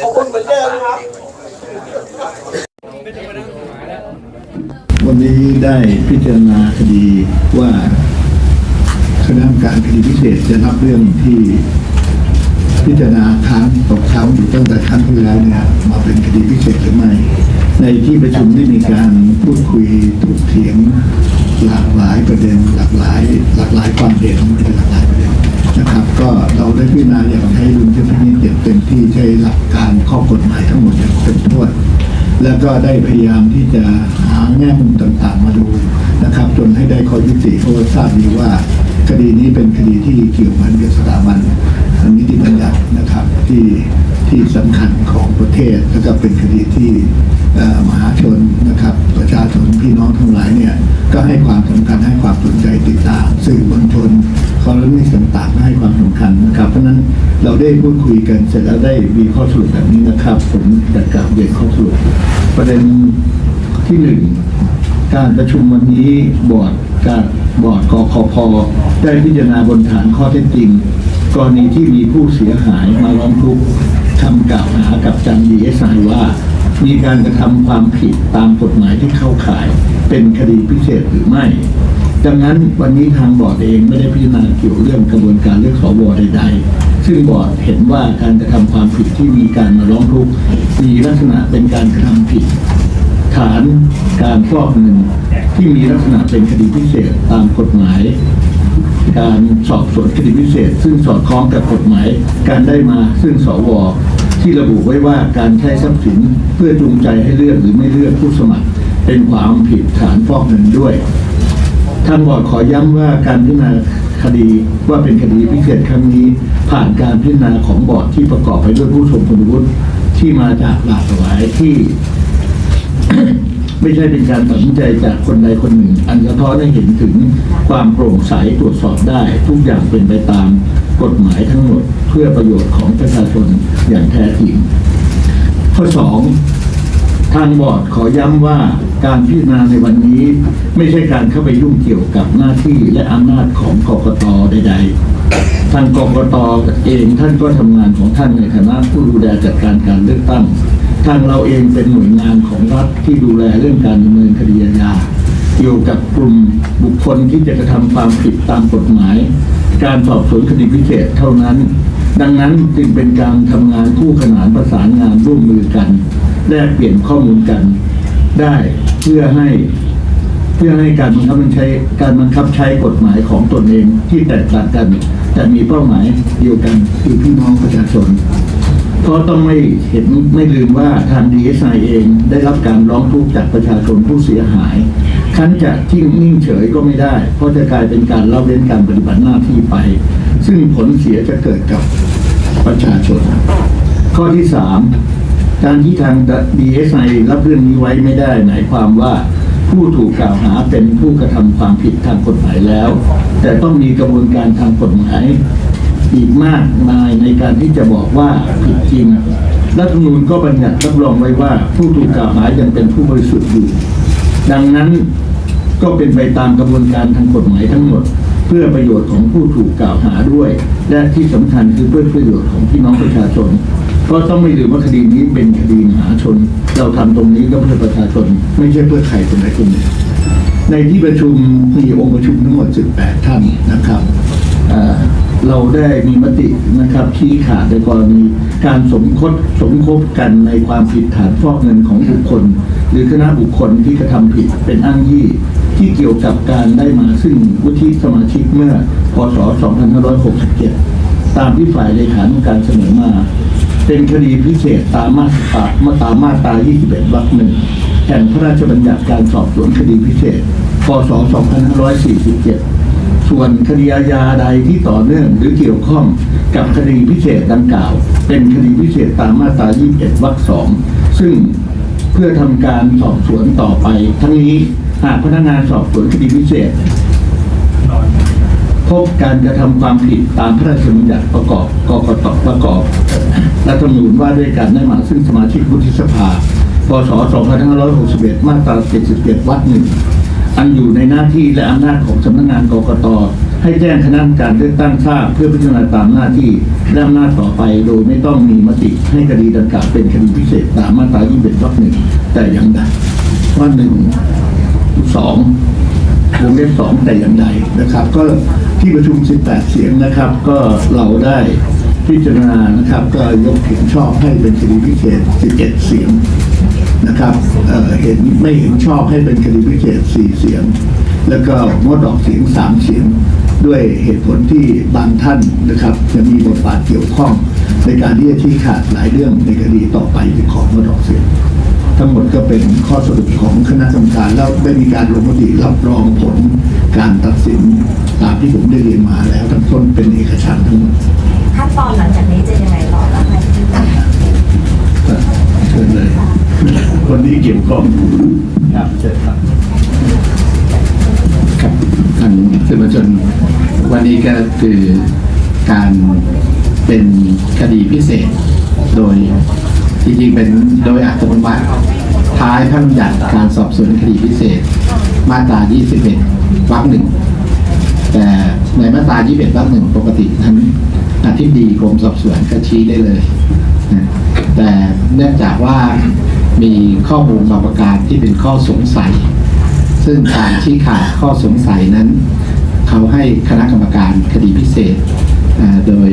ขอบคุณเหมือนเดิมครับ วันนี้ได้พิจารณาคดีว่าคณะกรรมการคดีพิเศษจะรับเรื่องที่พิจารณาค้างตกค้างอยู่ตั้งแต่ครั้งที่แล้วเนี่ยมาเป็นคดีพิเศษหรือไม่ ในที่ประชุมได้มีการพูดคุยถกเถียงหลากหลายประเด็นหลากหลาย หลากหลายความเห็นไม่ใช่หลากหลายประเด็น นะครับก็เราได้พิจารณาอย่างให้ดุลยพินิจอย่างเต็มที่ใช้หลักการข้อกฎหมายทั้งหมดอย่างเต็มถ้วนแล้วก็ได้พยายามที่จะหาแง่มุมต่างๆ มาดูนะครับ จนให้ได้ข้อยุติเพราะทราบดีว่า คดีนี้เป็นคดีที่เกี่ยวพันกับสถาบัน นิติบัญญัตินะครับที่ที่สำคัญของประเทศแล้วก็เป็นคดีที่มหาชนนะครับประชาชนพี่น้องทั้งหลายเนี่ยก็ให้ความสำคัญให้ความสนใจติดตามสื่อมวลชนคอลัมนิสต์ต่างๆก็ให้ความสำคัญนะครับ เพราะฉะนั้นเราได้พูดคุยกันเสร็จแล้วได้มีข้อสรุปแบบนี้นะครับ ผมจะกล่าวเรียนข้อสรุป ประเด็นที่หนึ่งการประชุมวันนี้บอร์ดการบอร์ดกคพได้พิจารณาบนฐานข้อเท็จจริง กรณีที่มีผู้เสียหายมาร้องทุกข์คำกล่าวหากับจันดีเอสไอว่า มีการกระทำความผิดตามกฎหมายที่เข้าข่าย เป็นคดีพิเศษหรือไม่ ดังนั้นวันนี้ทางบอร์ดเองไม่ได้พิจารณาเกี่ยวเรื่องกระบวนการเลือกสวใด ๆ ซึ่งบอร์ดเห็นว่าการกระทำความผิดที่มีการมาร้องทุกข์มีลักษณะเป็นการกระทำผิด ฐานการฟอกเงินที่มีลักษณะเป็นคดีพิเศษตามกฎหมาย การสอบสวนคดีพิเศษ ซึ่งสอดคล้องกับกฎหมายการได้มาซึ่งสวที่ระบุไว้ว่าการใช้ทรัพย์สินเพื่อจูงใจให้เลือกหรือไม่เลือกผู้สมัคร เป็นความผิดฐานฟอกเงินด้วยทางบอร์ดขอย้ำว่าการพิจารณาคดีว่าเป็นคดีพิเศษครั้งนี้ ผ่านการพิจารณาของบอร์ดที่ประกอบไปด้วยผู้ทรงคุณวุฒิที่มาจากหลากหลายที่ ไม่ใช่เป็นการตัดสินใจจากคนใดคนหนึ่ง อันสะท้อนให้เห็นถึงความโปร่งใสตรวจสอบได้ ทุกอย่างเป็นไปตามกฎหมายทั้งหมด เพื่อประโยชน์ของประชาชนอย่างแท้จริง ข้อสองทางบอร์ดขอย้ำว่าการพิจารณาในวันนี้ ไม่ใช่การเข้าไปยุ่งเกี่ยวกับหน้าที่และอำนาจของกกตใด ๆทางกกตเองท่านก็ทำงานของท่านในฐานะผู้ดูแลจัดการการเลือกตั้ง ทางเราเองเป็นหน่วยงานของรัฐที่ดูแลเรื่องการดำเนินคดีอาญาเกี่ยวกับกลุ่มบุคคลที่จะกระทำความผิดตามกฎหมาย การสอบสวนคดีพิเศษเท่านั้น ดังนั้นจึงเป็นการทำงานคู่ขนานประสานงานร่วมมือกันแลกเปลี่ยนข้อมูลกัน ได้เพื่อให้เพื่อให้การบังคับใช้การบังคับใช้กฎหมายของตนเองที่แตกต่างกัน แต่มีเป้าหมายเดียวกันคือพี่น้องประชาชน เพราะต้องไม่เห็นไม่ลืมว่าทางดีเอสไอเองได้รับการร้องทุกข์จากประชาชนผู้เสียหายคั้นจะทิ้งนิ่งเฉยก็ไม่ได้ เพราะจะกลายเป็นการเล่าเว้นการปฏิบัติหน้าที่ไป ซึ่งผลเสียจะเกิดกับประชาชน ข้อที่สามการที่ทาง DSI รับเรื่องนี้ไว้ไม่ได้ หมายความว่าผู้ถูกกล่าวหาเป็นผู้กระทำความผิดทางกฎหมายแล้ว แต่ต้องมีกระบวนการทางกฎหมาย อีกมากมายในการที่จะบอกว่าผิดจริง รัฐธรรมนูญก็บัญญัติรับรองไว้ว่า ผู้ถูกกล่าวหายังเป็นผู้บริสุทธิ์อยู่ ดังนั้นก็เป็นไปตามกระบวนการทางกฎหมายทั้งหมด เพื่อประโยชน์ของผู้ถูกกล่าวหาด้วย และที่สำคัญคือเพื่อประโยชน์ของพี่น้องประชาชน เพราะต้องไม่ลืมว่าคดีนี้เป็นคดีมหาชน เราทำตรงนี้ก็เพื่อประชาชน ไม่ใช่เพื่อใครคนใดคนหนึ่งในที่ประชุมมีองค์ประชุมทั้งหมด 18 ท่านนะครับ เราได้มีมตินะครับชี้ขาดในกรณีการสมคบสมคบกันในความผิดฐานฟอกเงินของบุคคล หรือคณะบุคคลที่กระทำผิดเป็นอ้างยี่ที่เกี่ยวกับการได้มาซึ่งวุฒิสมาชิกเมื่อพศ 2567 ตามที่ฝ่ายเลขานุการเสนอมา เป็นคดีพิเศษตามมาตรามาตรามาตรา 21 วรรคหนึ่งแห่งพระราชบัญญัติการสอบสวนคดีพิเศษ พศ 2547 ส่วนคดีอาญาใดที่ต่อเนื่องหรือเกี่ยวข้องกับคดีพิเศษดังกล่าว เป็นคดีพิเศษตามมาตรา 21 วรรคสองซึ่งเพื่อทำการสอบสวนต่อไป ทั้งนี้หากพนักงานสอบสวนคดีพิเศษ พบการกระทำความผิดตามพระราชบัญญัติประกอบกกตประกอบรัฐธรรมนูญว่าด้วยการได้มาซึ่งสมาชิกวุฒิสภาพศ 2561 มาตรา 77วรรคหนึ่ง อันอยู่ในหน้าที่และอำนาจของสำนักงานกกตให้แจ้งคณะกรรมการเลือกตั้งทราบเพื่อพิจารณาตามหน้าที่และอำนาจต่อไปโดยไม่ต้องมีมติให้คดีดังกล่าวเป็นคดีพิเศษตามมาตรา21วรรคหนึ่งแต่อย่างใดว่าหนึ่งสองวงเล็บสองแต่อย่างใดนะครับ ก็ที่ประชุม 18 เสียงนะครับ ก็เราได้พิจารณานะครับ ก็ยกเห็นชอบให้เป็นคดีพิเศษ 11 เสียง นะครับเอ่อเห็นไม่เห็นชอบให้เป็นคดีพิเศษ4เสียง แล้วก็งดออกเสียง3เสียง ด้วยเหตุผลที่บางท่านนะครับจะมีบทบาทเกี่ยวข้อง ในการที่จะชี้ขาดหลายเรื่องในคดีต่อไปที่ของงดออกเสียง ทั้งหมดก็เป็นข้อสรุปของคณะกรรมการแล้วได้มีการลงมติรับรองผลการตัดสินตามที่ผมได้เรียนมาแล้วทั้งต้นเป็นเอกฉันท์ทั้งหมดขั้นตอนหลังจากนี้จะยังไงต่อแล้วคะก็เชิญเลย คนที่เกี่ยวข้องครับเชิญครับครับท่านสื่อมวลชนวันนี้ก็คือการเป็นคดีพิเศษ โดยจริงๆเป็นโดยอัตโนมัติท้ายพระบัญญัติการสอบสวนคดีพิเศษ มาตรา 21 วรรคหนึ่งแต่ในมาตรา 21 วรรคหนึ่งปกตินั้นอธิบดีกรมสอบสวนก็ชี้ได้เลยนะแต่เนื่องจากว่า มีข้อมูลบางประการที่เป็นข้อสงสัย ซึ่งการชี้ขาดข้อสงสัยนั้น เขาให้คณะกรรมการคดีพิเศษ โดย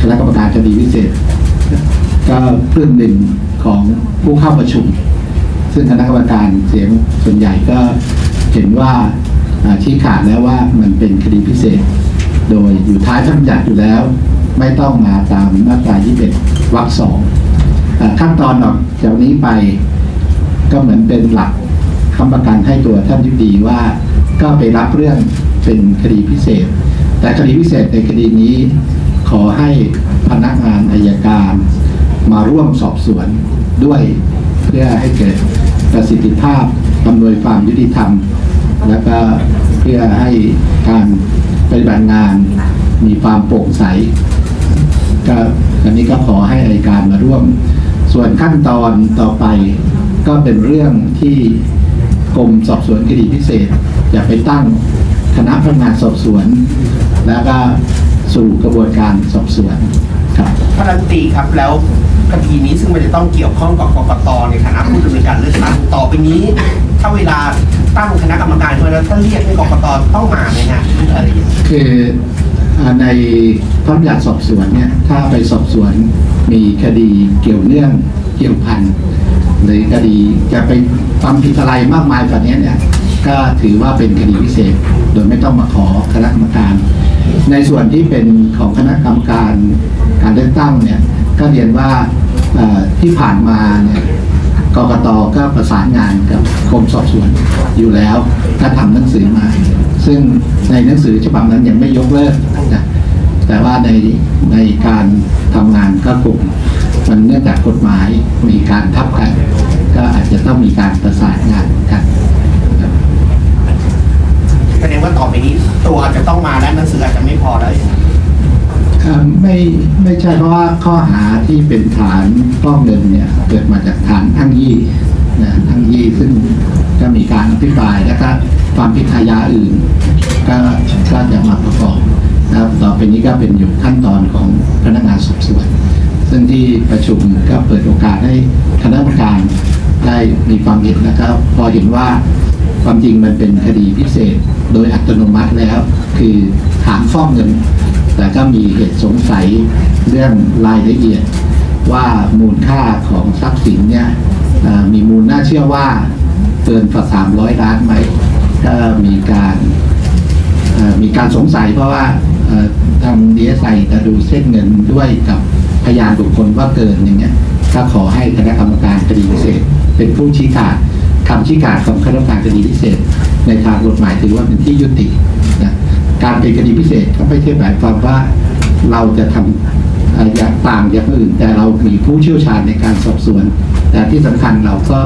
คณะกรรมการคดีพิเศษ ก็ครึ่งหนึ่งของผู้เข้าประชุม ซึ่งคณะกรรมการเสียงส่วนใหญ่ก็เห็นว่าชี้ขาดแล้วว่ามันเป็นคดีพิเศษ โดยอยู่ท้ายพระบัญญัติอยู่แล้ว ไม่ต้องมาตามมาตรา21วรรคสอง ขั้นตอนออกจากนี้ไปก็เหมือนเป็นหลักคำประกันให้ตัวท่านยุดีว่า ก็ไปรับเรื่องเป็นคดีพิเศษ แต่คดีพิเศษในคดีนี้ ขอให้พนักงานอายการ มาร่วมสอบสวนด้วยเพื่อให้เกิดประสิทธิภาพอำนวยความยุติธรรม แล้วก็เพื่อให้การปฏิบัติงานมีความโปร่งใสก็อันนี้ก็ขอให้อายการมาร่วม ส่วนขั้นตอนต่อไปก็เป็นเรื่องที่กรมสอบสวนคดีพิเศษ จะไปตั้งคณะพนักงานสอบสวน แล้วก็สู่กระบวนการสอบสวนครับท่านรัฐมนตรีครับแล้วคดีนี้ซึ่งมันจะต้องเกี่ยวข้องกับกกตในฐานะผู้ดำเนินการเลือกตั้งต่อไปนี้ ถ้าเวลาตั้งคณะกรรมการขึ้นมาแล้วท่านเรียกให้กกตต้องมาไหมฮะหรืออะไรอย่างเงี้ยคืออ่า ในพระบัญญัติสอบสวนเนี่ยถ้าไปสอบสวนมีคดีเกี่ยวเนื่องเกี่ยวพันหรือคดีจะไปความผิดอะไรมากมายกว่านี้เนี่ยก็ถือว่าเป็นคดีพิเศษ โดยไม่ต้องมาขอคณะกรรมการ ในส่วนที่เป็นของคณะกรรมการการเลือกตั้งเนี่ยก็เรียนว่าที่ผ่านมาเนี่ยกกตก็ประสานงานกับกรมสอบสวนอยู่แล้วก็ทำหนังสือมา ซึ่งในหนังสือฉบับนั้นยังไม่ยกเลิกนะแต่ว่าในในการทำงานก็คงมันเนื่องจากกฎหมายมีการทับกัน ก็อาจจะต้องมีการประสานงานกันครับแสดงว่าต่อไปนี้ตัวจะต้องมาและหนังสืออาจจะไม่พอแล้วอย่างเงี้ยเอ่อไม่ไม่ใช่เพราะว่าข้อหาที่เป็นฐานฟอกเงินเนี่ยเกิดมาจากฐานอ้างยี่ นะอ้งยี่ซึ่งก็มีการอภิปรายแล้วก็ความผิดอาญาอื่น ก็ก็จะมาประกอบนะครับต่อไปนี้ก็เป็นอยู่ขั้นตอนของพนักงานสอบสวน ซึ่งที่ประชุมก็เปิดโอกาสให้คณะกรรมการได้มีความเห็นนะครับพอเห็นว่าความจริงมันเป็นคดีพิเศษโดยอัตโนมัติแล้ว คือฐานฟ้อกเงิน แต่ก็มีเหตุสงสัยเรื่องรายละเอียดว่ามูลค่าของทรัพย์สินเนี่ย มีมูลน่าเชื่อว่าเกินกว่า300 ล้านไหมก็มีการมีการสงสัยเพราะว่าทางดีเอสไอจะดูเส้นเงินด้วยกับพยานบุคคลว่าเกินอย่างเงี้ยก็ขอให้คณะกรรมการคดีพิเศษ เป็นผู้ชี้ขาดคำชี้ขาดของคณะกรรมการคดีพิเศษ ในทางกฎหมายถือว่าเป็นที่ยุตินะการเป็นคดีพิเศษก็ไม่ใช่หมายความว่าเราจะทำอย่างต่างอย่างอื่นแต่เรามีผู้เชี่ยวชาญในการสอบสวน แต่ที่สำคัญเราก็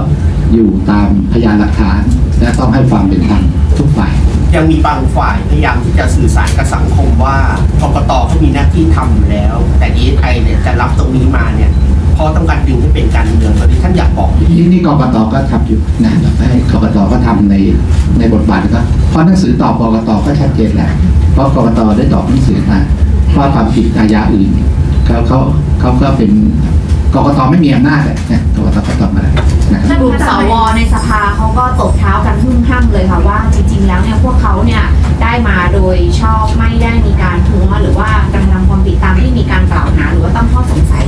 อยู่ตามพยานหลักฐาน และต้องให้ความเป็นธรรมทุกฝ่าย ยังมีบางฝ่ายพยายามที่จะสื่อสารกับสังคมว่ากกตเขามีหน้าที่ทำอยู่แล้ว แต่ดีไอเนี่ยจะรับตรงนี้มาเนี่ยเพราะต้องการดึงให้เป็นการเมืองตอนนี้ท่านอยากบอกนี่นี่กกตก็ทำอยู่นะเราให้กกตก็ทำในในบทบาทก็เพราะหนังสือตอบกกตก็ชัดเจนแล้วเพราะกกตได้ตอบหนังสือมาว่าความผิดอาญาอื่นเขาเขาเขาก็เป็น กกตไม่มีอำนาจเลยนะกกตก็ตอบมาแล้วนะครับกลุ่มสวในสภาเขาก็ตบเท้ากันพึ่งห้ำเลยค่ะว่าจริงๆ แล้วเนี่ยพวกเขาเนี่ยได้มาโดยชอบไม่ได้มีการทัวหรือว่ากระทำความผิดตามที่มีการกล่าวหาหรือว่าตั้งข้อสงสัย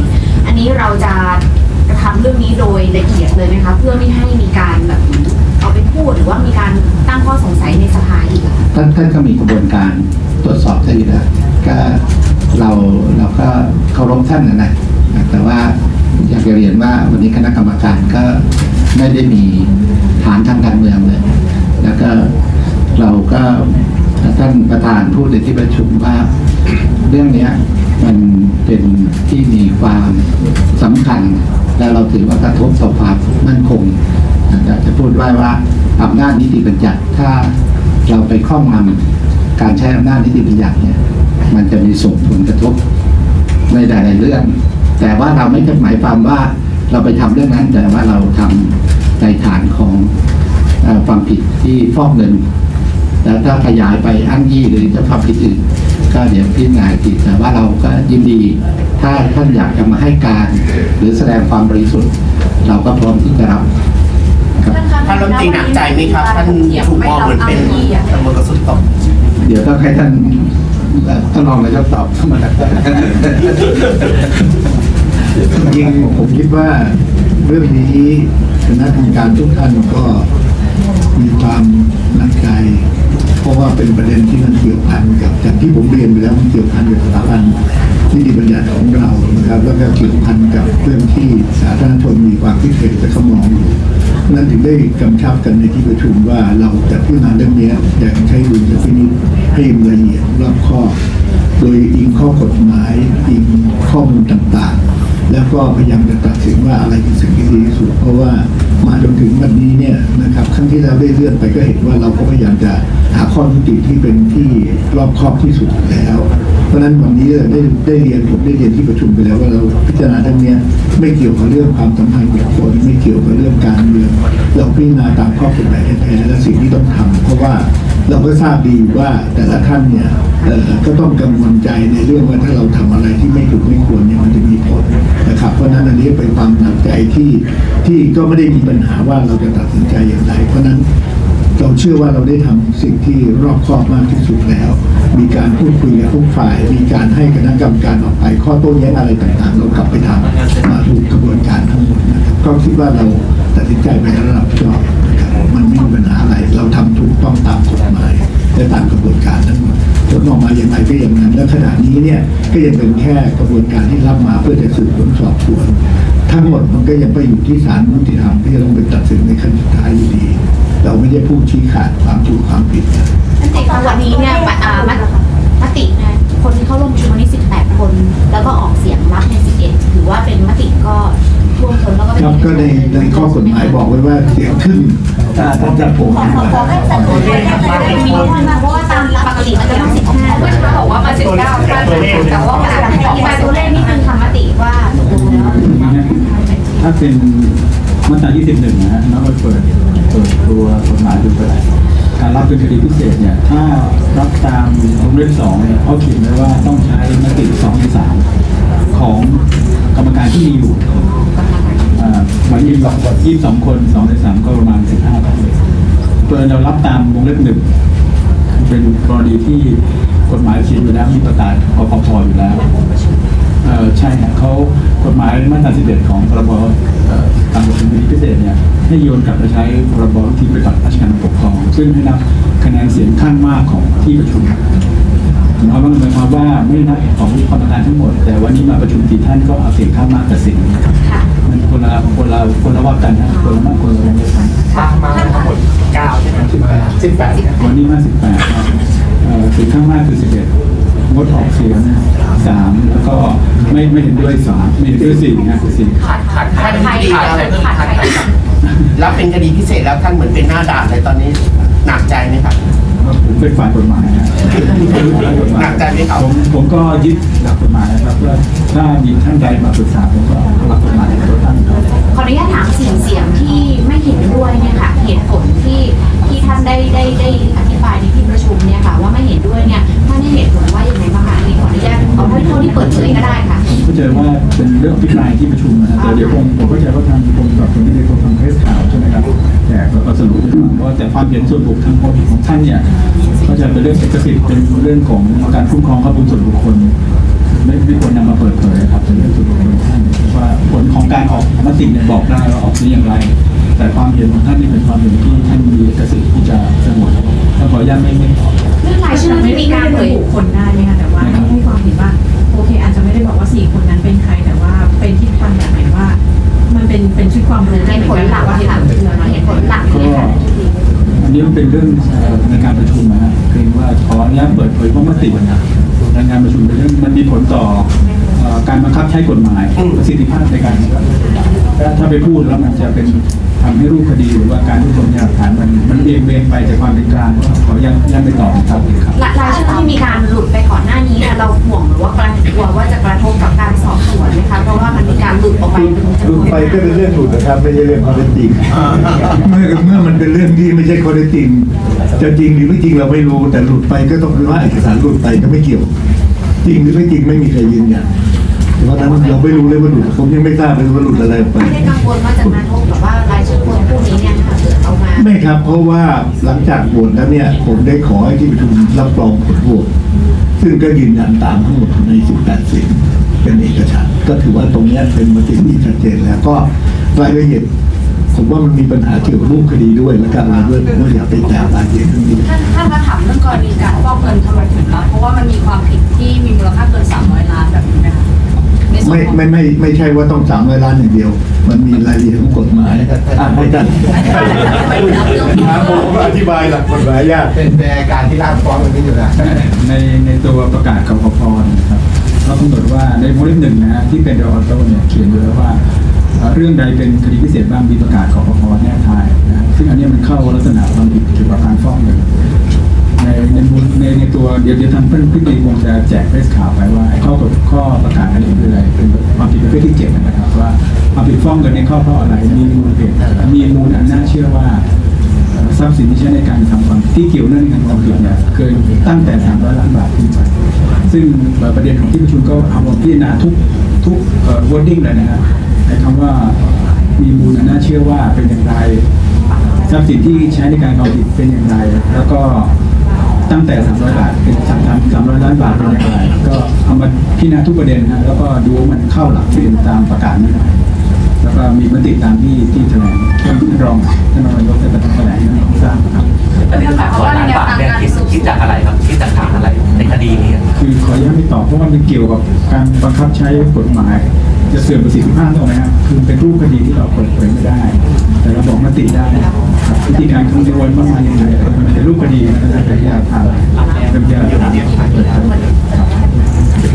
อันนี้เราจะกระทำเรื่องนี้โดยละเอียดเลยไหมคะเพื่อไม่ให้มีการแบบเอาไปพูดหรือว่ามีการตั้งข้อสงสัยในสภาอีกอะท่านท่านก็มีกระบวนการตรวจสอบท่านอยู่แล้วก็เราเราก็เคารพท่านนะนะแต่ว่า อยากจะเรียนว่าวันนี้คณะกรรมการก็ไม่ได้มีฐานทางการเมืองเลย แล้วก็เราก็ท่านประธานพูดในที่ประชุมว่าเรื่องนี้มันเป็นที่มีความสำคัญ และเราถือว่ากระทบต่อความมั่นคงอยากจะพูดไว้ว่าอำนาจนิติบัญญัติถ้าเราไปครอบงำการใช้อำนาจนิติบัญญัติเนี่ยมันจะมีส่งผลกระทบในหลายๆเรื่อง แต่ว่าเราไม่ได้หมายความว่าเราไปทำเรื่องนั้น แต่ว่าเราทำในฐานของเอ่อความผิดที่ฟอกเงิน แล้วถ้าขยายไปอ้างยี่หรือจะทำผิดอื่น ก็เดี๋ยวพิจารณาอีกทีแต่ว่าเราก็ยินดี ถ้าท่านอยากจะมาให้การ หรือแสดงความบริสุทธิ์ เราก็พร้อมที่จะรับครับท่านรัฐมนตรีหนักใจไหมครับท่านถูกมองเหมือนเป็นตำรวจกระสุนตกเดี๋ยวต้องให้ท่านเอ่อ ท่านรองนายกตอบมาแล้วจริงผมคิดว่าเรื่องนี้คณะกรรมการทุกท่านก็มีความหนักใจ เพราะว่าเป็นประเด็นที่มันเกี่ยวพันกับจากที่ผมเรียนไปแล้วมันเกี่ยวพันกับสถาบันนิติบัญญัติของเรานะครับ แล้วก็เกี่ยวพันกับเรื่องที่สาธารณชนมีความคิดเห็นและเขามองอยู่ นั่นถึงได้กำชับกันในที่ประชุมว่าเราจะพิจารณาเรื่องนี้อยากใช้ดุลพินิจให้ละเอียดรอบคอบโดยอิงข้อกฎหมายอิง ข้อมูลต่างๆ แล้วก็พยายามจะตัดสินว่าอะไรคือสิ่งที่ดีที่สุด เพราะว่ามาจนถึงวันนี้เนี่ยนะครับครั้งที่เราได้เลื่อนไปก็เห็นว่าเราก็พยายามจะหาข้อยุติที่เป็นที่รอบครอบที่สุดแล้ว เพราะฉะนั้นวันนี้ได้ได้เรียนผมได้เรียนที่ประชุมไปแล้วว่าเราพิจารณาเรื่องเนี้ยไม่เกี่ยวกับเรื่องความสัมพันธ์บุคคลไม่เกี่ยวกับเรื่องการเมืองเราพิจารณาตามข้อกฎหมายแท้ๆและสิ่งที่ต้องทำเพราะว่า เราก็ทราบดีว่าแต่ละท่านเนี่ยก็ต้องกังวลใจในเรื่องว่าถ้าเราทำอะไรที่ไม่ถูกไม่ควรเนี่ยมันจะมีผลนะครับ เพราะนั้นอันนี้เป็นความหนักใจที่ที่ก็ไม่ได้มีปัญหาว่าเราจะตัดสินใจอย่างไร เพราะนั้นเราเชื่อว่าเราได้ทำสิ่งที่รอบคอบมากที่สุดแล้ว มีการพูดคุยกับทุกฝ่าย มีการให้คณะกรรมการออกไป ข้อโต้แย้งอะไรต่างๆ เรากลับไปทำมาถูกกระบวนการทั้งหมดนะครับก็คิดว่าเราตัดสินใจไปในระดับชอบนะครับ มันไม่มีปัญหาอะไร เราทำถูกต้องตามกฎหมายและตามกระบวนการทั้งหมดผลออกมาอย่างไรก็อย่างนั้น และขณะนี้เนี่ยก็ยังเป็นแค่กระบวนการที่รับมาเพื่อจะสืบสวนสอบสวน ทั้งหมดมันก็ยังไปอยู่ที่ศาลยุติธรรมที่จะต้องไปตัดสินในขั้นสุดท้ายอยู่ดี เราไม่ได้ผู้ชี้ขาดความถูกความผิดนะท่านติคะวันนี้เนี่ย ฎหมายบอกไว้ว่าเสียงครึ่งถ้าท่านจะผมขอขอขอให้สัดส่วนแยกกันไม่มีเพราะว่าตามปกติมันจะต้อง15เมื่อเช้าบอกว่ามาสิบเก้าท่านแต่ว่ามันอาจจะอธิบายตัวเลขนิดนึงค่ะมติว่าตกลงแล้วถ้าเป็นมาตรา21นะฮะแล้วไปเปิดเปิดตัวกฎหมายดูไปการรับเป็นคดีพิเศษเนี่ย ถ้ารับตามวงเล็บสองเนี่ยเขาเขียนไว้ว่าต้องใช้มติสองในสามของกรรมการที่มีอยู่อ่าวัน ยี่สองคนสองในสามก็ประมาณสิบห้าคนเปิดเรารับตามวงเล็บหนึ่งเป็นกรณีที่กฎหมายเขียนอยู่แล้วมีประกาศปปพอยู่แล้วเออใช่เขากฎหมายมาตรา11 ของพรบตามกฎหมายพิเศษเนี่ยให้โยนกลับไปใช้พรบวิธีปฏิบัติราชการปกครอง ซึ่งให้นับคะแนนเสียงข้างมากของที่ประชุมหมายความว่าหมายความว่าไม่นับของกรรมการทั้งหมด แต่วันนี้มาประชุมกี่ท่านก็เอาเสียงข้างมากตัดสิน ค่ะมันคนละคนละคนละว่ากันนะคนละมากคนละวงเล็บกันมามาทั้งหมดเก้าใช่ไหมสิบแปดวันนี้มา18ครับเอ่อเสียงข้างมากคือ11งดออกเสียงสามแล้วก็ไม่ไม่เห็นด้วยสามไม่เห็นด้วยสี่นะคือสี่ขาดขาดขาดขาดใครขาดอะไรเพิ่มขาดใครแล้วเป็นคดีพิเศษแล้วท่านเหมือนเป็นหน้าด่านเลยตอนนี้หนักใจไหมครับ ผมเป็นฝ่ายกฎหมายนะหนักใจไหมครับผมผมก็ยึดหลักกฎหมายนะครับว่าถ้ามีท่านใดมาปรึกษาผมก็เอาหลักกฎหมายมาตั้งครับขออนุญาตถามสี่เสียงที่ไม่เห็นด้วยเนี่ยค่ะเหตุผลที่ที่ท่านได้ได้ได้อธิบายในที่ประชุมเนี่ยค่ะว่าไม่เห็นด้วยเนี่ยท่านให้เหตุผลว่ายังไงบ้างคะอันนี้ขออนุญาตเอาเท่าที่เปิดเผยก็ได้ค่ะ เข้าใจว่าเป็นเรื่องพิจารณาที่ประชุมนะฮะแต่เดี๋ยวผมผมเข้าใจว่าทางกรมกับคนที่ได้คนทำเทสข่าวใช่ไหมครับแต่ก็สรุปให้ฟังว่าแต่ความเห็นส่วนบุคคลทางความผิดของท่านเนี่ยก็จะเป็นเรื่องเอกสิทธิ์เป็นเรื่องของการคุ้มครองข้อมูลส่วนบุคคลไม่ไม่ควรนำมาเปิดเผยครับเป็นเรื่องส่วนบุคคลของท่านว่าผลของการออกมติเนี่ยบอกได้ว่าออกนี้อย่างไร แต่ความเห็นของท่านนี่เป็นความเห็นที่ท่านมีเอกสิทธิ์ที่จะสงวนถ้าขออนุญาตไม่ไม่ตอบเรื่องรายชื่อที่มีการเผยบุคคลได้ไหมคะแต่ว่าให้ให้ความเห็นว่า โอเค อาจจะไม่ได้บอกว่าสี่คนนั้นเป็นใครแต่ว่าเป็นที่ทำแบบไหนว่า มันเป็นเป็นชุดความรู้ในผลหลักว่าอะเหตุค่ะผลคืออะไรเหตุผลหลักก็เนี่ยค่ะอันนี้มันเป็นเรื่องเอ่อในการประชุมนะฮะเกรงว่าขออนุญาตเปิดเผยเพราะมตินะในงานประชุมเป็นเรื่องมันมีผลต่อเอ่อ การบังคับใช้กฎหมายประสิทธิภาพในการบังคับและถ้าไปพูดแล้วมันจะเป็นทำให้รูปคดีหรือว่าการรวบรวมพยานหลักฐานมันมันเบี่ยงเบนไปจากความเป็นกลางขอยังยังไม่ตอบนะครับครับรายชื่อที่มีการหลุดไปก่อนหน้านี้เนี่ยเราห่วงหรือว่ากลัวว่าจะกระทบกับการสอบสวนไหมคะเพราะว่ามันมีการหลุดออกไปเป็นจำนหลุวดนไปก็เป็นเรื่องหลุดนะครับไม่ใช่เรื่องข้อเท็จจริงเมื่อเมื่อมันเป็นเรื่องที่ไม่ใช่ข้อเท็จจริงจะจริงหรือไม่จริงเราไม่รู้แต่หลุดไปก็ต้องคือว่าเอกสารหลุดไปก็ไม่เกี่ยว จริงหรือไม่จริงไม่มีใครยืนยัน เพราะฉะนั้นเราไม่รู้เลยว่าหลุดผมยังไม่ทราบเลยว่าหลุดอะไรออกไป ไม่ได้กังวลว่าจะกระทบกับว่ารายชื่อคนพวกนี้เนี่ยถ้าเกิดเอามาไม่ครับ เพราะว่าหลังจากโหวตแล้วเนี่ย ผมได้ขอให้ที่ประชุมรับรองผลโหวตซึ่งก็ยืนยันตามทั้งหมดใน 18เสียงเป็นเอกฉันท์ก็ถือว่าตรงเนี้ยเป็นมติที่ชัดเจนแล้วก็รายละเอียดผมว่ามันมีปัญหาเกี่ยวกับรูปคดีด้วยและการมาด้วยผมว่าอย่าไปแตะรายละเอียดตรงนี้ ท่านท่านคะถามเรื่องกรณีการฟอกเงินทำไมถึงรับเพราะว่ามันมีความผิดที่มีมูลค่าเกิน300ล้านแบบนี้ไหมคะในส่วน ไม่ของไม่ไม่ไม่ใช่ว่าต้องสามร้อยล้านอย่างเดียว มันมีรายละเอียดของกฎหมายอ่านให้ท่านครับผมอธิบายหลักกฎหมายยากเป็นในการที่ร่างฟ้องมันนี้อยู่แล้วในในตัวประกาศกพพนะครับเรากำหนดว่าในวงเล็บหนึ่งนะฮะที่เป็นเดออโต้เนี่ยเขียนไว้แล้วว่าเอ่อเรื่องใดเป็นคดีพิเศษบ้างมีประกาศกพพแนบท้ายนะฮะซึ่งอันเนี้ยมันเข้าลักษณะความผิดเกี่ยวกับการฟ้องเงิน ในในมูลในในตัวเดี๋ยวเดี๋ยวทางเพื่อนพี่ตีคงจะแจกเรสข่าวไปว่าไอ้ข้อกฎข้อประกาศอันนี้คืออะไรเป็นความผิดประเภทที่เจ็ดนะครับว่าความผิดฟ้องเงินในข้อเพราะอะไรมีมูลเหตุมีมูลอันน่าเชื่อว่าทรัพย์สินที่ใช้ในการทำความที่เกี่ยวเนื่องการความผิดเนี่ยเกินตั้งแต่ 300 ล้านบาทขึ้นไปซึ่งประเด็นของที่ประชุมก็เอามาพิจารณาทุกทุกเอ่อ wording เลยนะฮะในคำว่ามีมูลอันน่าเชื่อว่าเป็นอย่างไร ทรัพย์สินที่ใช้ในการความผิดเป็นอย่างไร แล้วก็ ตั้งแต่ 300 บาทเป็นสามสามสามร้อยล้านบาทเป็นอย่างไรก็เอามาพิจารณาทุกประเด็นนะแล้วก็ดูว่ามันเข้าหลักเกณฑ์ตามประกาศนี้ไหมแล้วก็มีมติตามที่ที่แถลงท่านรองท่านรองนายกได้แถลงให้ทราบครับแต่ท่านหมายความว่าในแนวทางการคิดสืบสคิดวนจากอะไรครับคิดจากฐานอะไรในคดีนี้คือขออนุญาตไม่ตอบเพราะว่ามันเกี่ยวกับการบังคับใช้กฎหมาย จะเสื่อมประสิทธิภาพตรงไหมครับคือเป็นรูปคดีที่เราเปิดเผยไม่ได้ แต่เราบอกมติได้ครับวิธีการคำนวณว่ามาอย่างไรมันเป็นรูปคดีมันจะเป็นพยานฐานเป็นพยานฐานเปิดเผยครับ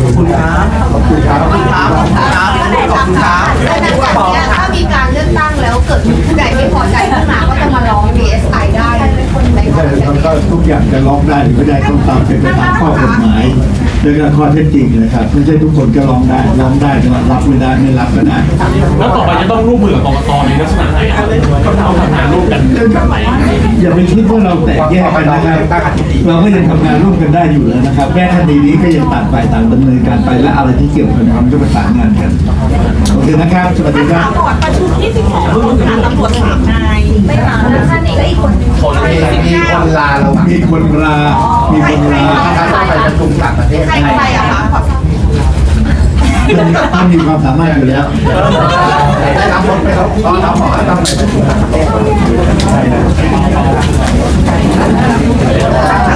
ขอบคุณครับขอบคุณครับขอบคุณครับขอบคุณครับขอบคุณครับแต่หลังจากเนี้ยถ้ามีการเลือกตั้งแล้วเกิดมีผู้ใดไม่พอใจขึ้นมาก็จะมาร้อง DSI ได้เป็นคนใน ไม่ควาใช่มเห็นมันก็ทุกอย่างจะร้องได้หรือไม่ได้ต้องตามเป็นไปตามข้อกฎหมายและก็ข้อเท็จจริงนะครับไม่ใช่ทุกคนก็ร้องได้ร้องได้แต่ว่ารับไม่ได้ไม่รับก็ได้แล้วต่อไปจะต้องร่วมมือกับกรกตในลักษณะไหนครับก็ต้องทำงานร่วมกันแบบไหนอย่าไปคิดว่าเราแตกแยกกันนะครับเราก็ยังทำงานร่วมกันได้อยู่แล้วนะครับแม้คดีนี้ก็ยังต่างฝ่ายต่างดำเนินการไปและอะไรที่เกี่ยวกันมันก็ประสานงานกันโอเคนะครับสวัสดีครับประชุมที่16ร่วมกันตำรวจสามนาย ไม่มาแล้วท่านเอกอีกคนมีคนลาเรามีคนลา มีคนลาถ้าเไปประชุมต่างประเทศใครใครอะคะขอต้องมีความสามารถอยู่แล้วได้รับคนไปแล้วตอนเราขอต้องระชุมต่างประเทศ